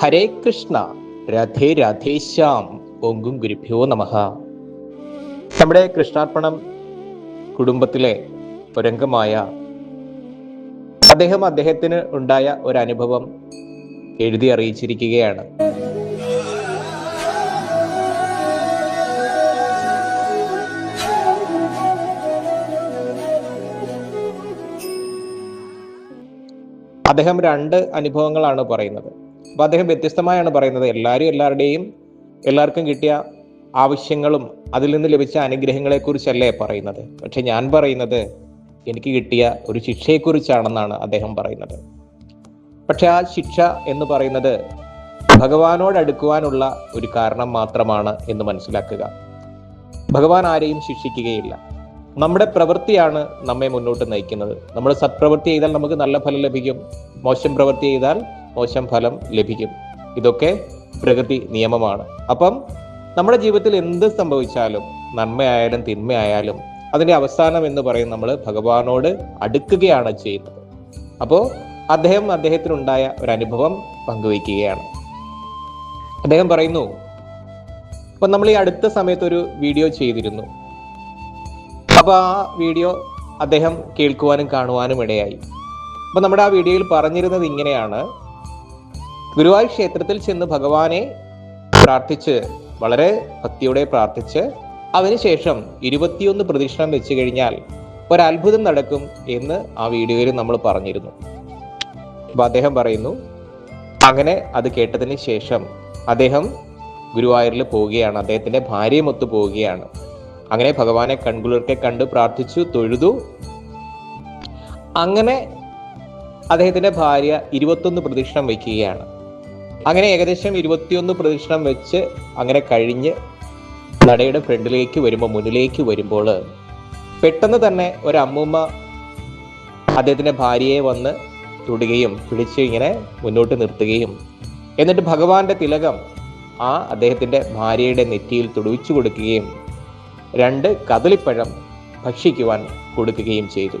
ഹരേ കൃഷ്ണ രാധേ രാധേശ്യാം ഓങ്കും ഗുരുഭ്യോ നമഃ. നമ്മുടെ കൃഷ്ണാർപ്പണം കുടുംബത്തിലെ ഒരംഗമായ അദ്ദേഹം അദ്ദേഹത്തിന് ഉണ്ടായ ഒരു അനുഭവം എഴുതി അറിയിച്ചിരിക്കുകയാണ്. അദ്ദേഹം രണ്ട് അനുഭവങ്ങളാണ് പറയുന്നത്. അപ്പൊ അദ്ദേഹം വ്യത്യസ്തമായാണ് പറയുന്നത്. എല്ലാവരും എല്ലാവരുടെയും എല്ലാവർക്കും കിട്ടിയ ആവശ്യങ്ങളും അതിൽ നിന്ന് ലഭിച്ച അനുഗ്രഹങ്ങളെക്കുറിച്ചല്ലേ പറയുന്നത്. പക്ഷെ ഞാൻ പറയുന്നത് എനിക്ക് കിട്ടിയ ഒരു ശിക്ഷയെക്കുറിച്ചാണെന്നാണ് അദ്ദേഹം പറയുന്നത്. പക്ഷെ ആ ശിക്ഷ എന്ന് പറയുന്നത് ഭഗവാനോട് അടുക്കുവാനുള്ള ഒരു കാരണം മാത്രമാണ് എന്ന് മനസ്സിലാക്കുക. ഭഗവാൻ ആരെയും ശിക്ഷിക്കുകയില്ല. നമ്മുടെ പ്രവൃത്തിയാണ് നമ്മെ മുന്നോട്ട് നയിക്കുന്നത്. നമ്മൾ സത്പ്രവൃത്തി ചെയ്താൽ നമുക്ക് നല്ല ഫലം ലഭിക്കും. മോശം പ്രവൃത്തി ചെയ്താൽ മോശം ഫലം ലഭിക്കും. ഇതൊക്കെ പ്രകൃതി നിയമമാണ്. അപ്പം നമ്മുടെ ജീവിതത്തിൽ എന്ത് സംഭവിച്ചാലും നന്മയായാലും തിന്മയായാലും അതിന്റെ അവസാനം എന്ന് പറയും നമ്മൾ ഭഗവാനോട് അടുക്കുകയാണ് ചെയ്യുന്നത്. അപ്പോൾ അദ്ദേഹം അദ്ദേഹത്തിനുണ്ടായ ഒരു അനുഭവം പങ്കുവയ്ക്കുകയാണ്. അദ്ദേഹം പറയുന്നു അപ്പം നമ്മൾ ഈ അടുത്ത സമയത്ത് ഒരു വീഡിയോ ചെയ്തിരുന്നു. അപ്പോൾ ആ വീഡിയോ അദ്ദേഹം കേൾക്കുവാനും കാണുവാനും ഇടയായി. അപ്പം നമ്മുടെ ആ വീഡിയോയിൽ പറഞ്ഞിരുന്നത് ഇങ്ങനെയാണ്. ഗുരുവായൂർ ക്ഷേത്രത്തിൽ ചെന്ന് ഭഗവാനെ പ്രാർത്ഥിച്ച് വളരെ ഭക്തിയോടെ പ്രാർത്ഥിച്ച് അതിനുശേഷം ഇരുപത്തിയൊന്ന് പ്രദക്ഷിണം വെച്ച് കഴിഞ്ഞാൽ ഒരത്ഭുതം നടക്കും എന്ന് ആ വീഡിയോയിൽ നമ്മൾ പറഞ്ഞിരുന്നു. അപ്പൊ അദ്ദേഹം പറയുന്നു അങ്ങനെ അത് കേട്ടതിന് ശേഷം അദ്ദേഹം ഗുരുവായൂരിൽ പോവുകയാണ്. അദ്ദേഹത്തിന്റെ ഭാര്യയുമൊത്ത് പോവുകയാണ്. അങ്ങനെ ഭഗവാനെ കൺകുളിർക്കെ കണ്ടു പ്രാർത്ഥിച്ചു തൊഴുതു. അങ്ങനെ അദ്ദേഹത്തിന്റെ ഭാര്യ ഇരുപത്തൊന്ന് പ്രദക്ഷിണം വയ്ക്കുകയാണ്. അങ്ങനെ ഏകദേശം ഇരുപത്തിയൊന്ന് പ്രദക്ഷിണം വെച്ച് അങ്ങനെ കഴിഞ്ഞ് നടയുടെ ഫ്രണ്ടിലേക്ക് വരുമ്പോൾ മുന്നിലേക്ക് വരുമ്പോൾ പെട്ടെന്ന് തന്നെ ഒരു അമ്മൂമ്മ അദ്ദേഹത്തിന്റെ ഭാര്യയെ വന്ന് തൊടുകയും പിടിച്ച് ഇങ്ങനെ മുന്നോട്ട് നിർത്തുകയും എന്നിട്ട് ഭഗവാന്റെ തിലകം ആ അദ്ദേഹത്തിന്റെ ഭാര്യയുടെ നെറ്റിയിൽ തൊടുവിച്ചു കൊടുക്കുകയും രണ്ട് കദളിപ്പഴം ഭക്ഷിക്കുവാൻ കൊടുക്കുകയും ചെയ്തു.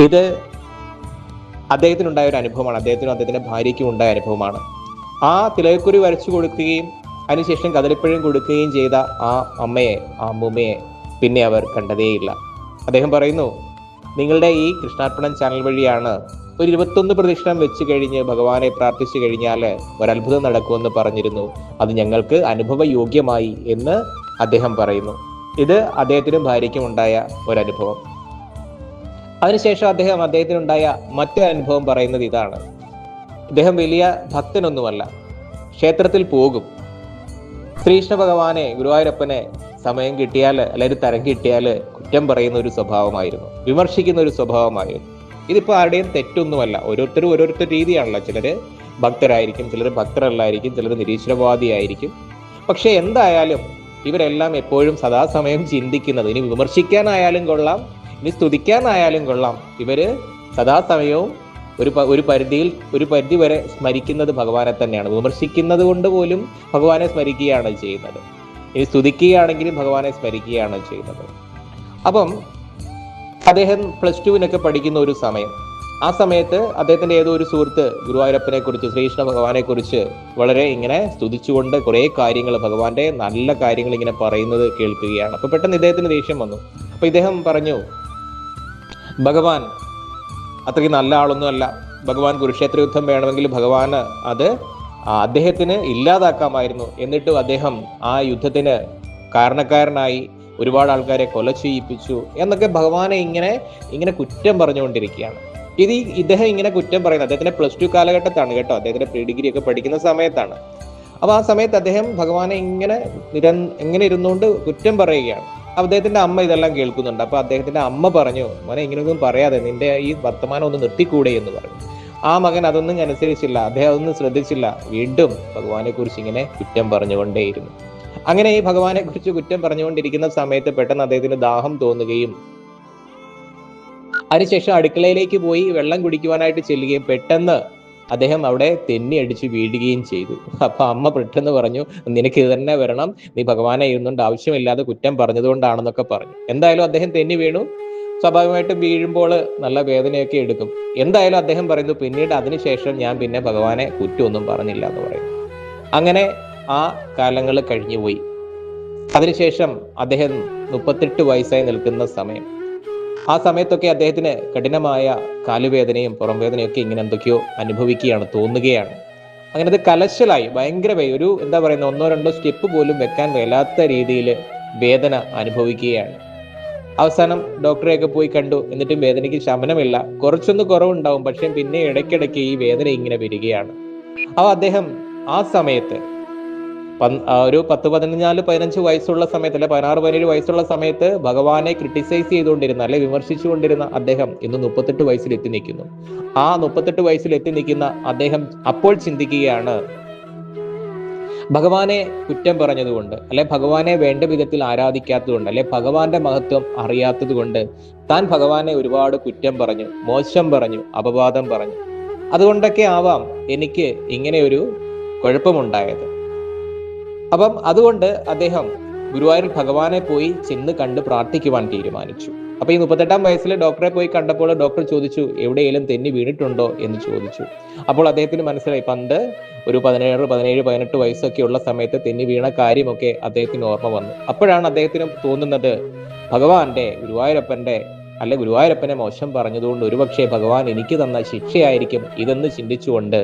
ഇത് അദ്ദേഹത്തിനുണ്ടായ ഒരു അനുഭവമാണ്. അദ്ദേഹത്തിനും അദ്ദേഹത്തിന്റെ ഭാര്യയ്ക്കും ഉണ്ടായ അനുഭവമാണ്. ആ തിലകക്കുറി വരച്ചു കൊടുക്കുകയും അതിനുശേഷം കദളിപ്പഴം കൊടുക്കുകയും ചെയ്ത ആ അമ്മയെ ആ അമ്മൂമ്മയെ പിന്നെ അവർ കണ്ടതേയില്ല. അദ്ദേഹം പറയുന്നു നിങ്ങളുടെ ഈ കൃഷ്ണാർപ്പണം ചാനൽ വഴിയാണ് ഒരു ഇരുപത്തൊന്ന് പ്രദക്ഷിണം വെച്ച് കഴിഞ്ഞ് ഭഗവാനെ പ്രാർത്ഥിച്ചു കഴിഞ്ഞാൽ ഒരത്ഭുതം നടക്കുമെന്ന് പറഞ്ഞിരുന്നു. അത് ഞങ്ങൾക്ക് അനുഭവയോഗ്യമായി എന്ന് അദ്ദേഹം പറയുന്നു. ഇത് അദ്ദേഹത്തിനും ഭാര്യയ്ക്കും ഉണ്ടായ ഒരനുഭവം. അതിനുശേഷം അദ്ദേഹം അദ്ദേഹത്തിനുണ്ടായ മറ്റൊരു അനുഭവം പറയുന്നത് ഇതാണ്. അദ്ദേഹം വലിയ ഭക്തനൊന്നുമല്ല. ക്ഷേത്രത്തിൽ പോകും. ശ്രീകൃഷ്ണ ഭഗവാനെ ഗുരുവായൂരപ്പനെ സമയം കിട്ടിയാൽ അല്ലെങ്കിൽ തരം കിട്ടിയാൽ കുറ്റം പറയുന്ന ഒരു സ്വഭാവമായിരുന്നു. വിമർശിക്കുന്ന ഒരു സ്വഭാവമായിരുന്നു. ഇതിപ്പോൾ ആരുടെയും തെറ്റൊന്നുമല്ല. ഓരോരുത്തരും ഓരോരുത്തർ രീതിയാണല്ലോ. ചിലർ ഭക്തരായിരിക്കും ചിലർ ഭക്തരല്ലായിരിക്കും ചിലർ നിരീശ്വരവാദിയായിരിക്കും. പക്ഷേ എന്തായാലും ഇവരെല്ലാം എപ്പോഴും സദാസമയം ചിന്തിക്കുന്നത്. ഇനി വിമർശിക്കാനായാലും കൊള്ളാം. ഇനി സ്തുതിക്കാനായാലും കൊള്ളാം. ഇവർ സദാസമയവും ഒരു ഒരു പരിധിയിൽ ഒരു പരിധി വരെ സ്മരിക്കുന്നത് ഭഗവാനെ തന്നെയാണ്. വിമർശിക്കുന്നത് കൊണ്ട് പോലും ഭഗവാനെ സ്മരിക്കുകയാണ് ചെയ്യുന്നത്. ഇനി സ്തുതിക്കുകയാണെങ്കിലും ഭഗവാനെ സ്മരിക്കുകയാണ് ചെയ്യുന്നത്. അപ്പം അദ്ദേഹം പ്ലസ് ടുവിനൊക്കെ പഠിക്കുന്ന ഒരു സമയം. ആ സമയത്ത് അദ്ദേഹത്തിന്റെ ഏതോ ഒരു സുഹൃത്ത് ഗുരുവായൂരപ്പനെ കുറിച്ച് ശ്രീകൃഷ്ണ ഭഗവാനെ കുറിച്ച് വളരെ ഇങ്ങനെ സ്തുതിച്ചുകൊണ്ട് കുറേ കാര്യങ്ങൾ ഭഗവാന്റെ നല്ല കാര്യങ്ങൾ ഇങ്ങനെ പറയുന്നത് കേൾക്കുകയാണ്. അപ്പൊ പെട്ടെന്ന് ഇദ്ദേഹത്തിന് ദേഷ്യം വന്നു. അപ്പൊ ഇദ്ദേഹം പറഞ്ഞു ഭഗവാൻ അത്രയ്ക്ക് നല്ല ആളൊന്നും അല്ല. ഭഗവാൻ കുരുക്ഷേത്ര യുദ്ധം വേണമെങ്കിൽ ഭഗവാന് അത് അദ്ദേഹത്തിന് ഇല്ലാതാക്കാമായിരുന്നു. എന്നിട്ടും അദ്ദേഹം ആ യുദ്ധത്തിന് കാരണക്കാരനായി ഒരുപാട് ആൾക്കാരെ കൊല ചെയ്യിപ്പിച്ചു എന്നൊക്കെ ഭഗവാനെ ഇങ്ങനെ ഇങ്ങനെ കുറ്റം പറഞ്ഞുകൊണ്ടിരിക്കുകയാണ്. ഇത് ഇദ്ദേഹം ഇങ്ങനെ കുറ്റം പറയുന്നത് അദ്ദേഹത്തിന്റെ പ്ലസ് ടു കാലഘട്ടത്താണ് കേട്ടോ. അദ്ദേഹത്തിന്റെ പ്രീ ഡിഗ്രി ഒക്കെ പഠിക്കുന്ന സമയത്താണ്. അപ്പൊ ആ സമയത്ത് അദ്ദേഹം ഭഗവാനെ ഇങ്ങനെ നിര ഇങ്ങനെ ഇരുന്നുകൊണ്ട് കുറ്റം പറയുകയാണ്. അദ്ദേഹത്തിന്റെ അമ്മ ഇതെല്ലാം കേൾക്കുന്നുണ്ട്. അപ്പൊ അദ്ദേഹത്തിന്റെ അമ്മ പറഞ്ഞു മോനെ ഇങ്ങനെയൊന്നും പറയാതെ നിന്റെ ഈ വർത്തമാനം ഒന്ന് നിർത്തിക്കൂടെ എന്ന് പറഞ്ഞു. ആ മകൻ അതൊന്നും അനുസരിച്ചില്ല അദ്ദേഹം അതൊന്നും ശ്രദ്ധിച്ചില്ല. വീണ്ടും ഭഗവാനെ കുറിച്ച് ഇങ്ങനെ കുറ്റം പറഞ്ഞുകൊണ്ടേയിരുന്നു. അങ്ങനെ ഈ ഭഗവാനെ കുറിച്ച് കുറ്റം പറഞ്ഞുകൊണ്ടിരിക്കുന്ന സമയത്ത് പെട്ടെന്ന് അദ്ദേഹത്തിന് ദാഹം തോന്നുകയും അതിനുശേഷം അടുക്കളയിലേക്ക് പോയി വെള്ളം കുടിക്കുവാനായിട്ട് ചെല്ലുകയും പെട്ടെന്ന് അദ്ദേഹം അവിടെ തെന്നി അടിച്ച് വീഴുകയും ചെയ്തു. അപ്പൊ അമ്മ പെട്ടെന്ന് പറഞ്ഞു നിനക്ക് ഇത് തന്നെ വരണം. നീ ഭഗവാനെ ഇരുന്നുകൊണ്ട് ആവശ്യമില്ലാതെ കുറ്റം പറഞ്ഞതുകൊണ്ടാണെന്നൊക്കെ പറഞ്ഞു. എന്തായാലും അദ്ദേഹം തെന്നി വീണു. സ്വാഭാവികമായിട്ടും വീഴുമ്പോൾ നല്ല വേദനയൊക്കെ എടുക്കും. എന്തായാലും അദ്ദേഹം പറയുന്നു പിന്നീട് അതിനുശേഷം ഞാൻ പിന്നെ ഭഗവാനെ കുറ്റമൊന്നും പറഞ്ഞില്ല എന്ന് പറയും. അങ്ങനെ ആ കാലങ്ങൾ കഴിഞ്ഞുപോയി. അതിനുശേഷം അദ്ദേഹം മുപ്പത്തെട്ട് വയസ്സായി നിൽക്കുന്ന സമയം. ആ സമയത്തൊക്കെ അദ്ദേഹത്തിന് കഠിനമായ കാലുവേദനയും പുറംവേദനയൊക്കെ ഇങ്ങനെ എന്തൊക്കെയോ അനുഭവിക്കുകയാണ് തോന്നുകയാണ്. അങ്ങനെ അത് കലശലായി ഭയങ്കര ഒരു എന്താ പറയുന്ന ഒന്നോ രണ്ടോ സ്റ്റെപ്പ് പോലും വെക്കാൻ മേലാത്ത രീതിയിൽ വേദന അനുഭവിക്കുകയാണ്. അവസാനം ഡോക്ടറെയൊക്കെ പോയി കണ്ടു എന്നിട്ടും വേദനയ്ക്ക് ശമനമില്ല. കുറച്ചൊന്ന് കുറവുണ്ടാവും പക്ഷെ പിന്നെ ഇടയ്ക്കിടയ്ക്ക് ഈ വേദന ഇങ്ങനെ വരികയാണ്. അപ്പൊ അദ്ദേഹം ആ സമയത്ത് ഒരു പത്ത് പതിനഞ്ചാൽ പതിനഞ്ച് വയസ്സുള്ള സമയത്ത് അല്ലെ പതിനാറ് പതിനേഴ് വയസ്സുള്ള സമയത്ത് ഭഗവാനെ ക്രിട്ടിസൈസ് ചെയ്തുകൊണ്ടിരുന്ന അല്ലെ വിമർശിച്ചുകൊണ്ടിരുന്ന അദ്ദേഹം ഇന്ന് മുപ്പത്തെട്ട് വയസ്സിൽ എത്തി നിൽക്കുന്നു. ആ മുപ്പത്തെട്ട് വയസ്സിൽ എത്തി നിൽക്കുന്ന അദ്ദേഹം അപ്പോൾ ചിന്തിക്കുകയാണ് ഭഗവാനെ കുറ്റം പറഞ്ഞതുകൊണ്ട് അല്ലെ ഭഗവാനെ വേണ്ട വിധത്തിൽ ആരാധിക്കാത്തതുകൊണ്ട് അല്ലെ ഭഗവാന്റെ മഹത്വം അറിയാത്തതുകൊണ്ട് താൻ ഭഗവാനെ ഒരുപാട് കുറ്റം പറഞ്ഞു മോശം പറഞ്ഞു അപവാദം പറഞ്ഞു. അതുകൊണ്ടൊക്കെ ആവാം എനിക്ക് ഇങ്ങനെ ഒരു കുഴപ്പമുണ്ടായത്. അപ്പം അതുകൊണ്ട് അദ്ദേഹം ഗുരുവായൂർ ഭഗവാനെ പോയി ചെന്ന് കണ്ട് പ്രാർത്ഥിക്കുവാൻ തീരുമാനിച്ചു. അപ്പൊ ഈ മുപ്പത്തെട്ടാം വയസ്സിൽ ഡോക്ടറെ പോയി കണ്ടപ്പോൾ ഡോക്ടർ ചോദിച്ചു എവിടെയെങ്കിലും തെന്നി വീണിട്ടുണ്ടോ? എന്ന് ചോദിച്ചു. അപ്പോൾ അദ്ദേഹത്തിന് മനസ്സിലായി പണ്ട് ഒരു പതിനേഴ് പതിനേഴ് പതിനെട്ട് വയസ്സൊക്കെ ഉള്ള സമയത്ത് തെന്നി വീണ കാര്യമൊക്കെ അദ്ദേഹത്തിന് ഓർമ്മ വന്നു. അപ്പോഴാണ് അദ്ദേഹത്തിന് തോന്നുന്നത് ഭഗവാന്റെ ഗുരുവായൂരപ്പന്റെ അല്ലെ ഗുരുവായൂരപ്പനെ മോശം പറഞ്ഞതുകൊണ്ട് ഒരുപക്ഷെ ഭഗവാൻ എനിക്ക് തന്ന ശിക്ഷയായിരിക്കും ഇതെന്ന് ചിന്തിച്ചുകൊണ്ട്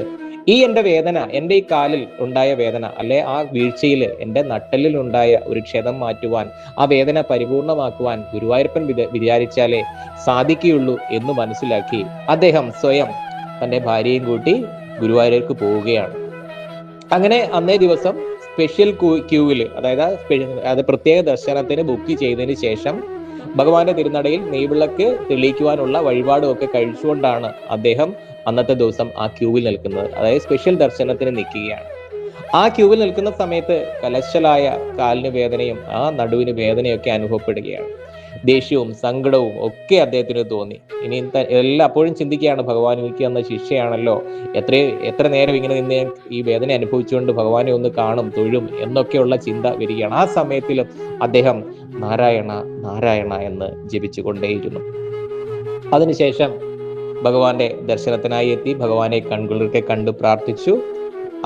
ഈ എന്റെ വേദന എന്റെ ഈ കാലിൽ ഉണ്ടായ വേദന അല്ലെ ആ വീഴ്ചയിൽ എന്റെ നട്ടലിൽ ഉണ്ടായ ഒരു ക്ഷതം മാറ്റുവാൻ ആ വേദന പരിപൂർണമാക്കുവാൻ ഗുരുവായൂരപ്പൻ വിച- വിചാരിച്ചാലേ സാധിക്കുകയുള്ളൂ എന്ന് മനസ്സിലാക്കി അദ്ദേഹം സ്വയം തന്റെ ഭാര്യയും കൂട്ടി ഗുരുവായൂരേക്ക് പോവുകയാണ്. അങ്ങനെ അന്നേ ദിവസം സ്പെഷ്യൽ ക്യൂവിൽ അതായത് അത് പ്രത്യേക ദർശനത്തിന് ബുക്ക് ചെയ്തതിന് ശേഷം ഭഗവാന്റെ തിരുനടയിൽ നെയ്വിളക്ക് തെളിയിക്കുവാനുള്ള വഴിപാടും ഒക്കെ കഴിച്ചുകൊണ്ടാണ് അദ്ദേഹം അന്നത്തെ ദിവസം ആ ക്യൂവിൽ നിൽക്കുന്നത്. അതായത് സ്പെഷ്യൽ ദർശനത്തിന് നിൽക്കുകയാണ്. ആ ക്യൂവിൽ നിൽക്കുന്ന സമയത്ത് കലശലായ കാലിന് വേദനയും ആ നടുവിന് വേദനയൊക്കെ അനുഭവപ്പെടുകയാണ്. ദേഷ്യവും സങ്കടവും ഒക്കെ അദ്ദേഹത്തിന് തോന്നി. ഇനി എല്ലാം അപ്പോഴും ചിന്തിക്കുകയാണ് ഭഗവാൻ എനിക്ക് തന്ന ശിക്ഷയാണല്ലോ. എത്ര എത്ര നേരം ഇങ്ങനെ നിന്ന് ഈ വേദന അനുഭവിച്ചുകൊണ്ട് ഭഗവാനെ ഒന്ന് കാണും തൊഴും എന്നൊക്കെയുള്ള ചിന്ത വരികയാണ്. ആ സമയത്തിലും അദ്ദേഹം നാരായണ നാരായണ എന്ന് ജപിച്ചുകൊണ്ടേയിരുന്നു. അതിനുശേഷം ഭഗവാന്റെ ദർശനത്തിനായി എത്തി ഭഗവാനെ കൺകുളിർക്കെ കണ്ടു പ്രാർത്ഥിച്ചു.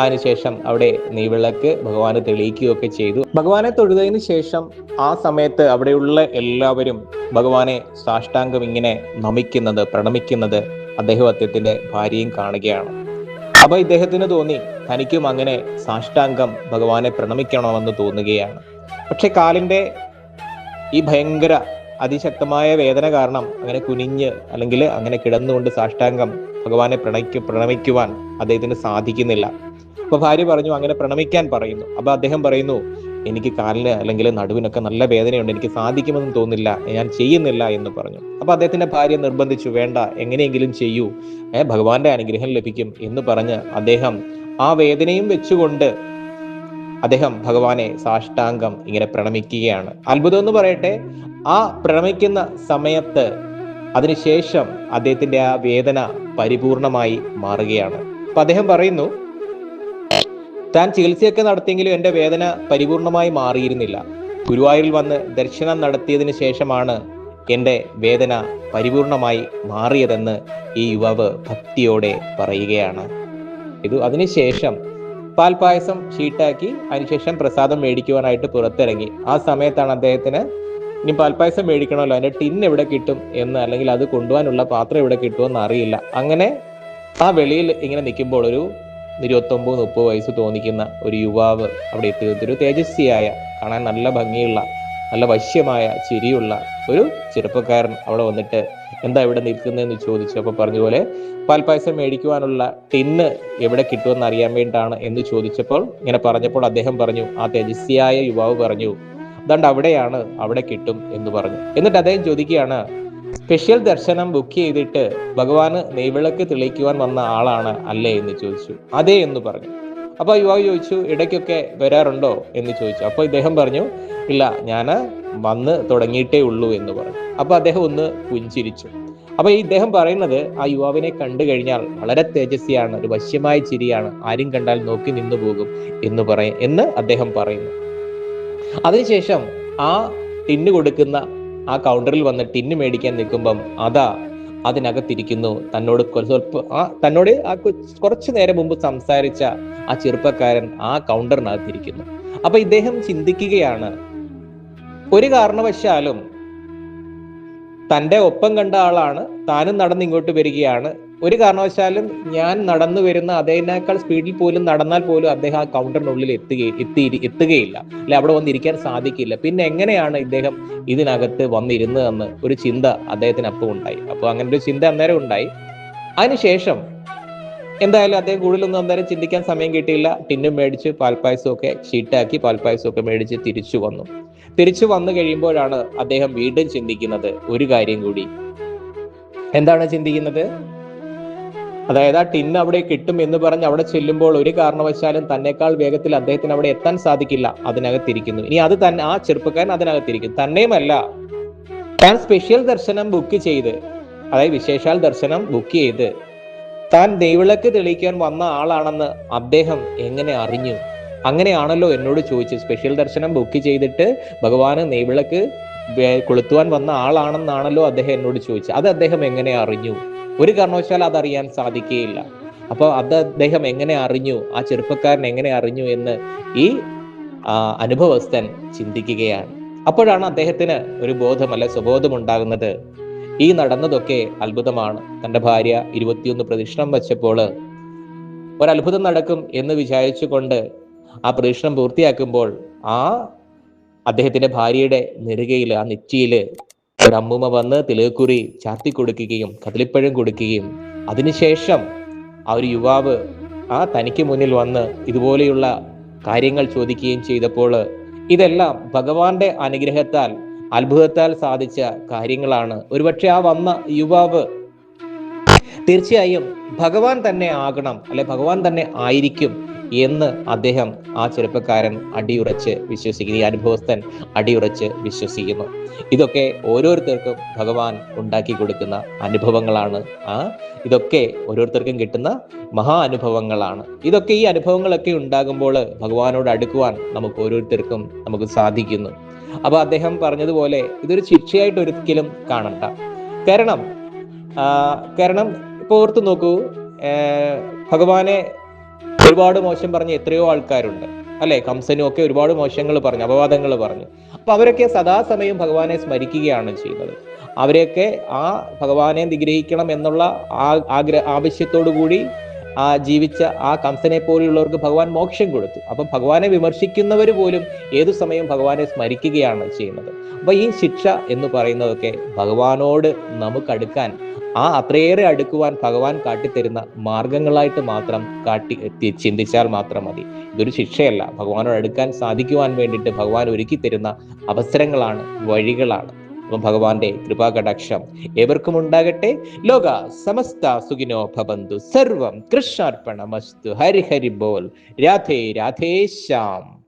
അതിനുശേഷം അവിടെ നെയ്വിളക്ക് ഭഗവാന് തെളിയിക്കുകയൊക്കെ ചെയ്തു. ഭഗവാനെ തൊഴുതതിന് ശേഷം ആ സമയത്ത് അവിടെയുള്ള എല്ലാവരും ഭഗവാനെ സാഷ്ടാംഗം ഇങ്ങനെ നമിക്കുന്നത് പ്രണമിക്കുന്നത് അദ്ദേഹം അദ്ദേഹത്തിന്റെ ഭാര്യയും കാണുകയാണ്. അപ്പൊ ഇദ്ദേഹത്തിന് തോന്നി തനിക്കും അങ്ങനെ സാഷ്ടാംഗം ഭഗവാനെ പ്രണമിക്കണമെന്ന് തോന്നുകയാണ്. പക്ഷെ കാലിന്റെ ഈ ഭയങ്കര അതിശക്തമായ വേദന കാരണം അങ്ങനെ കുനിഞ്ഞ് അല്ലെങ്കിൽ അങ്ങനെ കിടന്നുകൊണ്ട് സാഷ്ടാംഗം ഭഗവാനെ പ്രണയിക്ക് പ്രണമിക്കുവാൻ അദ്ദേഹത്തിന് സാധിക്കുന്നില്ല. അപ്പൊ ഭാര്യ പറഞ്ഞു അങ്ങനെ പ്രണമിക്കാൻ പറയുന്നു. അപ്പൊ അദ്ദേഹം പറയുന്നു എനിക്ക് കാലിന് അല്ലെങ്കിൽ നടുവിനൊക്കെ നല്ല വേദനയുണ്ട് എനിക്ക് സാധിക്കുമെന്നും തോന്നില്ല ഞാൻ ചെയ്യുന്നില്ല എന്ന് പറഞ്ഞു. അപ്പൊ അദ്ദേഹത്തിന്റെ ഭാര്യ നിർബന്ധിച്ചു വേണ്ട എങ്ങനെയെങ്കിലും ചെയ്യൂ ഏഹ് ഭഗവാന്റെ അനുഗ്രഹം ലഭിക്കും എന്ന് പറഞ്ഞ് അദ്ദേഹം ആ വേദനയും വെച്ചുകൊണ്ട് അദ്ദേഹം ഭഗവാനെ സാഷ്ടാംഗം ഇങ്ങനെ പ്രണമിക്കുകയാണ്. അത്ഭുതം എന്ന് പറയട്ടെ ആ പ്രണമിക്കുന്ന സമയത്ത് അതിനുശേഷം അദ്ദേഹത്തിന്റെ ആ വേദന പരിപൂർണമായി മാറുകയാണ്. അപ്പൊ അദ്ദേഹം പറയുന്നു താൻ ചികിത്സയൊക്കെ നടത്തിയെങ്കിലും എന്റെ വേദന പരിപൂർണമായി മാറിയിരുന്നില്ല. ഗുരുവായൂരിൽ വന്ന് ദർശനം നടത്തിയതിനു ശേഷമാണ് എന്റെ വേദന പരിപൂർണമായി മാറിയതെന്ന് ഈ യുവാവ് ഭക്തിയോടെ പറയുകയാണ്. ഇത് അതിനുശേഷം പാൽപായസം ഷീട്ടാക്കി അതിനുശേഷം പ്രസാദം മേടിക്കുവാനായിട്ട് പുറത്തിറങ്ങി. ആ സമയത്താണ് അദ്ദേഹത്തിന് ഇനി പാൽപ്പായസം മേടിക്കണമല്ലോ അതിന്റെ ടിൻ എവിടെ കിട്ടും എന്ന് അല്ലെങ്കിൽ അത് കൊണ്ടുപോകാനുള്ള പാത്രം എവിടെ കിട്ടുമെന്ന് അറിയില്ല അങ്ങനെ ആ വെളിയിൽ ഇങ്ങനെ നിൽക്കുമ്പോൾ ഒരു ഇരുപത്തൊമ്പത് മുപ്പത് വയസ്സ് തോന്നിക്കുന്ന ഒരു യുവാവ് അവിടെ എത്തുന്നത് ഒരു തേജസ്വിയായ കാണാൻ നല്ല ഭംഗിയുള്ള നല്ല വശ്യമായ ചിരിയുള്ള ഒരു ചെറുപ്പക്കാരൻ അവിടെ വന്നിട്ട് എന്താ ഇവിടെ നിൽക്കുന്നതെന്ന് ചോദിച്ചു. അപ്പോൾ പറഞ്ഞ പോലെ പാൽപ്പായസം മേടിക്കുവാനുള്ള ടിന്ന് എവിടെ കിട്ടുമെന്ന് അറിയാൻ വേണ്ടിയിട്ടാണ് എന്ന് ചോദിച്ചപ്പോൾ ഇങ്ങനെ പറഞ്ഞപ്പോൾ അദ്ദേഹം പറഞ്ഞു ആ തേജസ്വിയായ യുവാവ് പറഞ്ഞു അതുകൊണ്ട് അവിടെയാണ് അവിടെ കിട്ടും എന്ന് പറഞ്ഞു. എന്നിട്ട് അദ്ദേഹം ചോദിക്കുകയാണ് സ്പെഷ്യൽ ദർശനം ബുക്ക് ചെയ്തിട്ട് ഭഗവാന് നെയ്വിളക്ക് തെളിയിക്കുവാൻ വന്ന ആളാണ് അല്ലേ എന്ന് ചോദിച്ചു. അതേ എന്ന് പറഞ്ഞു. അപ്പോൾ യുവാവ് ചോദിച്ചു ഇടയ്ക്കൊക്കെ വരാറുണ്ടോ? എന്ന് ചോദിച്ചു. അപ്പോൾ ഇദ്ദേഹം പറഞ്ഞു ഇല്ല ഞാൻ വന്ന് തുടങ്ങിയിട്ടേ ഉള്ളൂ എന്ന് പറഞ്ഞു. അപ്പോൾ അദ്ദേഹം ഒന്ന് പുഞ്ചിരിച്ചു. അപ്പോൾ ഈ ഇദ്ദേഹം പറയുന്നത് ആ യുവാവിനെ കണ്ടു കഴിഞ്ഞാൽ വളരെ തേജസ്വിയാണ് ഒരു വശ്യമായ ചിരിയാണ് ആരും കണ്ടാൽ നോക്കി നിന്നു പോകും എന്ന് പറയും എന്ന് അദ്ദേഹം പറയുന്നു. അതിനുശേഷം ആ തിന്നു കൊടുക്കുന്ന ആ കൗണ്ടറിൽ വന്ന് ടിന്ന് മേടിക്കാൻ നിൽക്കുമ്പം അതാ അതിനകത്തിരിക്കുന്നു. തന്നോട് സ്വല്പ ആ തന്നോട് ആ കുറച്ചു നേരം മുമ്പ് സംസാരിച്ച ആ ചെറുപ്പക്കാരൻ ആ കൗണ്ടറിനകത്തിരിക്കുന്നു അപ്പൊ ഇദ്ദേഹം ചിന്തിക്കുകയാണ് ഒരു കാരണവശാലും തന്റെ ഒപ്പം കണ്ട ആളാണ് താനും നടന്ന് ഇങ്ങോട്ട് വരികയാണ് ഒരു കാരണവശാലും ഞാൻ നടന്നു വരുന്ന അതേനേക്കാൾ സ്പീഡിൽ പോലും നടന്നാൽ പോലും അദ്ദേഹം ആ കൗണ്ടറിനുള്ളിൽ എത്തുകയും എത്തി എത്തുകയില്ല. അല്ലെ അവിടെ വന്നിരിക്കാൻ സാധിക്കില്ല. പിന്നെ എങ്ങനെയാണ് ഇദ്ദേഹം ഇതിനകത്ത് വന്നിരുന്നതെന്ന് ഒരു ചിന്ത അദ്ദേഹത്തിന് അപ്പം ഉണ്ടായി. അപ്പോൾ അങ്ങനെ ഒരു ചിന്ത അന്നേരം ഉണ്ടായി. അതിനുശേഷം എന്തായാലും അദ്ദേഹം കൂടുതലൊന്നും അന്നേരം ചിന്തിക്കാൻ സമയം കിട്ടിയില്ല. ടിന്നും മേടിച്ച് പാൽപ്പായസമൊക്കെ ഒക്കെ പാൽപ്പായസമൊക്കെ മേടിച്ച് തിരിച്ചു വന്നു. തിരിച്ചു വന്നു കഴിയുമ്പോഴാണ് അദ്ദേഹം വീണ്ടും ചിന്തിക്കുന്നത് ഒരു കാര്യം കൂടി. എന്താണ് ചിന്തിക്കുന്നത്? അതായത് ആ ടിന്ന് അവിടെ കിട്ടും എന്ന് പറഞ്ഞ് അവിടെ ചെല്ലുമ്പോൾ ഒരു കാരണവശാലും തന്നെക്കാൾ വേഗത്തിൽ അദ്ദേഹത്തിന് അവിടെ എത്താൻ സാധിക്കില്ല. അതിനകത്തിരിക്കുന്നു. ഇനി അത് തന്നെ ആ ചെറുപ്പക്കാരൻ അതിനകത്തിരിക്കും. തന്നെയുമല്ല താൻ സ്പെഷ്യൽ ദർശനം ബുക്ക് ചെയ്ത് അതായത് വിശേഷാൽ ദർശനം ബുക്ക് ചെയ്ത് താൻ നെയ്വിളക്ക് തെളിയിക്കാൻ വന്ന ആളാണെന്ന് അദ്ദേഹം എങ്ങനെ അറിഞ്ഞു? അങ്ങനെയാണല്ലോ എന്നോട് ചോദിച്ചു. സ്പെഷ്യൽ ദർശനം ബുക്ക് ചെയ്തിട്ട് ഭഗവാന് നെയ്വിളക്ക് കൊളുത്തുവാൻ വന്ന ആളാണെന്നാണല്ലോ അദ്ദേഹം എന്നോട് ചോദിച്ചത് അത് അദ്ദേഹം എങ്ങനെ അറിഞ്ഞു? ഒരു കാരണവശാലും അതറിയാൻ സാധിക്കുകയില്ല. അപ്പോൾ അത് അദ്ദേഹം എങ്ങനെ അറിഞ്ഞു? ആ ചെറുപ്പക്കാരൻ എങ്ങനെ അറിഞ്ഞു എന്ന് ഈ അനുഭവസ്ഥൻ ചിന്തിക്കുകയാണ്. അപ്പോഴാണ് അദ്ദേഹത്തിന് ഒരു ബോധം ബോധമല്ല സുബോധം ഉണ്ടാകുന്നത് ഈ നടന്നതൊക്കെ അത്ഭുതമാണ്. തന്റെ ഭാര്യ ഇരുപത്തിയൊന്ന് പ്രദക്ഷിണം വെച്ചപ്പോൾ ഒരത്ഭുതം നടക്കും എന്ന് വിചാരിച്ചുകൊണ്ട് ആ പ്രദക്ഷിണം പൂർത്തിയാക്കുമ്പോൾ ആ അദ്ദേഹത്തിന്റെ ഭാര്യയുടെ നെറുകയിൽ ആ നെറ്റിയിൽ ഒരു അമ്മൂമ്മ വന്ന് തിലകുറി ചാർത്തി കൊടുക്കുകയും കതിലിപ്പഴം കൊടുക്കുകയും അതിനുശേഷം ആ ഒരു യുവാവ് ആ തനിക്ക് മുന്നിൽ വന്ന് ഇതുപോലെയുള്ള കാര്യങ്ങൾ ചോദിക്കുകയും ചെയ്തപ്പോൾ ഇതെല്ലാം ഭഗവാന്റെ അനുഗ്രഹത്താൽ അത്ഭുതത്താൽ സാധിച്ച കാര്യങ്ങളാണ്. ഒരുപക്ഷെ ആ വന്ന യുവാവ് തീർച്ചയായും ഭഗവാൻ തന്നെ ആകണം അല്ലെ ഭഗവാൻ തന്നെ ആയിരിക്കും എന്ന് അദ്ദേഹം ആ ചെറുപ്പക്കാരൻ അടിയുറച്ച് വിശ്വസിക്കുന്നു. ഈ അനുഭവസ്ഥൻ അടിയുറച്ച് വിശ്വസിക്കുന്നു. ഇതൊക്കെ ഓരോരുത്തർക്കും ഭഗവാൻ ഉണ്ടാക്കി കൊടുക്കുന്ന അനുഭവങ്ങളാണ്. ആ ഇതൊക്കെ ഓരോരുത്തർക്കും കിട്ടുന്ന മഹാ അനുഭവങ്ങളാണ്. ഇതൊക്കെ ഈ അനുഭവങ്ങളൊക്കെ ഉണ്ടാകുമ്പോൾ ഭഗവാനോട് അടുക്കുവാൻ നമുക്ക് ഓരോരുത്തർക്കും നമുക്ക് സാധിക്കുന്നു. അപ്പൊ അദ്ദേഹം പറഞ്ഞതുപോലെ ഇതൊരു ശിക്ഷയായിട്ട് ഒരിക്കലും കാണണ്ട. കാരണം കാരണം ഇപ്പൊ ഓർത്ത് നോക്കൂ ഭഗവാനെ ഒരുപാട് മോശം പറഞ്ഞ എത്രയോ ആൾക്കാരുണ്ട്. അല്ലെ? കംസനും ഒക്കെ ഒരുപാട് മോശങ്ങൾ പറഞ്ഞു അപവാദങ്ങൾ പറഞ്ഞു. അപ്പൊ അവരൊക്കെ സദാസമയം ഭഗവാനെ സ്മരിക്കുകയാണ് ചെയ്യുന്നത്. അവരെയൊക്കെ ആ ഭഗവാനെ നിഗ്രഹിക്കണം എന്നുള്ള ആ ആഗ്ര ആവശ്യത്തോടു കൂടി ആ ജീവിച്ച ആ കംസനെ പോലെയുള്ളവർക്ക് ഭഗവാൻ മോക്ഷം കൊടുത്തു. അപ്പൊ ഭഗവാനെ വിമർശിക്കുന്നവർ പോലും ഏതു സമയം ഭഗവാനെ സ്മരിക്കുകയാണ് ചെയ്യുന്നത്. അപ്പൊ ഈ ശിക്ഷ എന്ന് പറയുന്നതൊക്കെ ഭഗവാനോട് നമുക്ക് അടുക്കാൻ ആ അത്രയേറെ അടുക്കുവാൻ ഭഗവാൻ കാട്ടിത്തരുന്ന മാർഗങ്ങളായിട്ട് മാത്രം കാട്ടി ചിന്തിച്ചാൽ മാത്രം മതി. ഇതൊരു ശിക്ഷയല്ല. ഭഗവാനോട് അടുക്കാൻ സാധിക്കുവാൻ വേണ്ടിയിട്ട് ഭഗവാൻ ഒരുക്കി തരുന്ന അവസരങ്ങളാണ് വഴികളാണ്. അപ്പം ഭഗവാന്റെ കൃപാകടാക്ഷം ഏവർക്കും ഉണ്ടാകട്ടെ. ലോക സമസ്ത സുഖിനോ ഭവന്തു. സർവം കൃഷ്ണാർപ്പണമസ്തു. ഹരിഹരി ഹരി ബോൽ. രാധേ രാധേശ്യാം